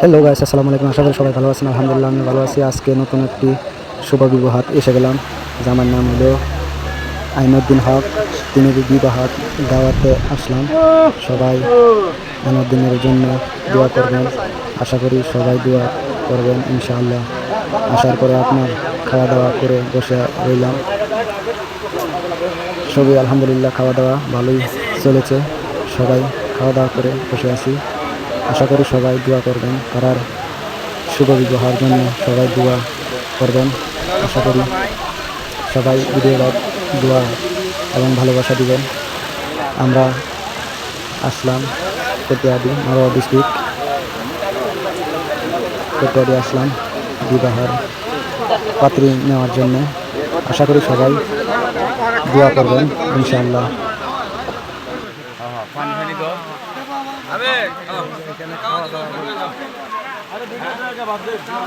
Hello guys আসসালামু আলাইকুম। আশা করি সবাই ভালো আছেন। আলহামদুলিল্লাহ আমি ভালো আছি। আজকে নতুন একটি শুভ বিবাহাত এসে গেলাম। জামার নাম হলো আইনুদ্দিন হক। তিনি বিবাহাত দাওয়াতে আসলাম, সবাই আইনুদ্দিনের জন্য দোয়া করবেন। আশা করি সবাই দোয়া করবেন, ইনশাআল্লাহ। আসার পরে আপনার খাওয়া দাওয়া করে বসে রইলাম। সবই আলহামদুলিল্লাহ খাওয়া দাওয়া ভালোই চলেছে। সবাই খাওয়া দাওয়া করে বসে আছি। আশা করি সবাই দোয়া করবেন। তারার শুভ বিবাহের জন্য সবাই দোয়া করবেন। আশা করি সবাই ঈদের দোয়া এবং ভালোবাসা দিবেন। আমরা আসলাম কটিয়াদি মারোয়া ডিস্ট্রিক্ট। কটিয়াদি আসলাম বিবাহের পাত্রী নেওয়ার জন্য। আশা করি সবাই দোয়া করবেন, ইনশাআল্লাহ। এখানে খাওয়া দাওয়া খাওয়া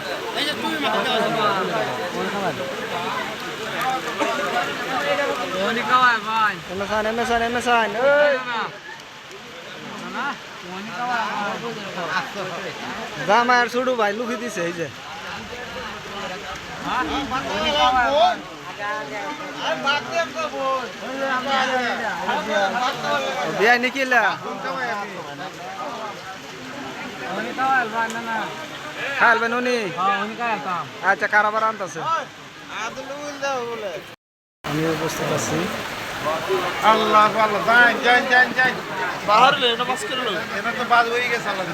এমএসআন এমএসআন এমএসআন জামার ছোটু ভাই লুকি দিছে এই যে। বিয়া নিকিলা খাইলবেন উনি আচ্ছা কারাবার আনতেছে। আমি উপস্থিত আছি। আল্লাহ আল্লাহ যাই যাই যাই যাই বাহার লে এটা পাস করে লো এটা তো বাদ হয়ে গেছে আল্লাহ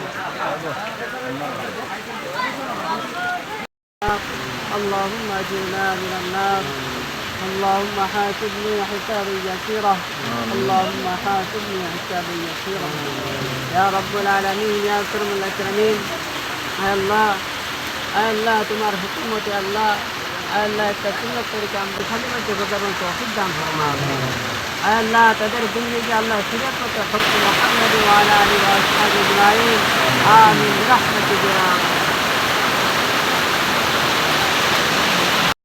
اللهم اجرنا من النار اللهم حاسبني حسابا يسيرا اللهم حاسبني حسابا يسيرا يا رب العالمين يا اكرم الاكرمين يا الله يا الله তোমার হুকুমতে আল্লাহ আল্লাহ তরিকা আমরা খালি মধ্যে গোজাবেন তৌফিক দান ফরমা আল্লাহ তাদের জিন্দগি আল্লাহ সিরাত হক মুহাম্মদ ওয়া আলা আলিহি ওয়া আসহাবিহি আজমাইন।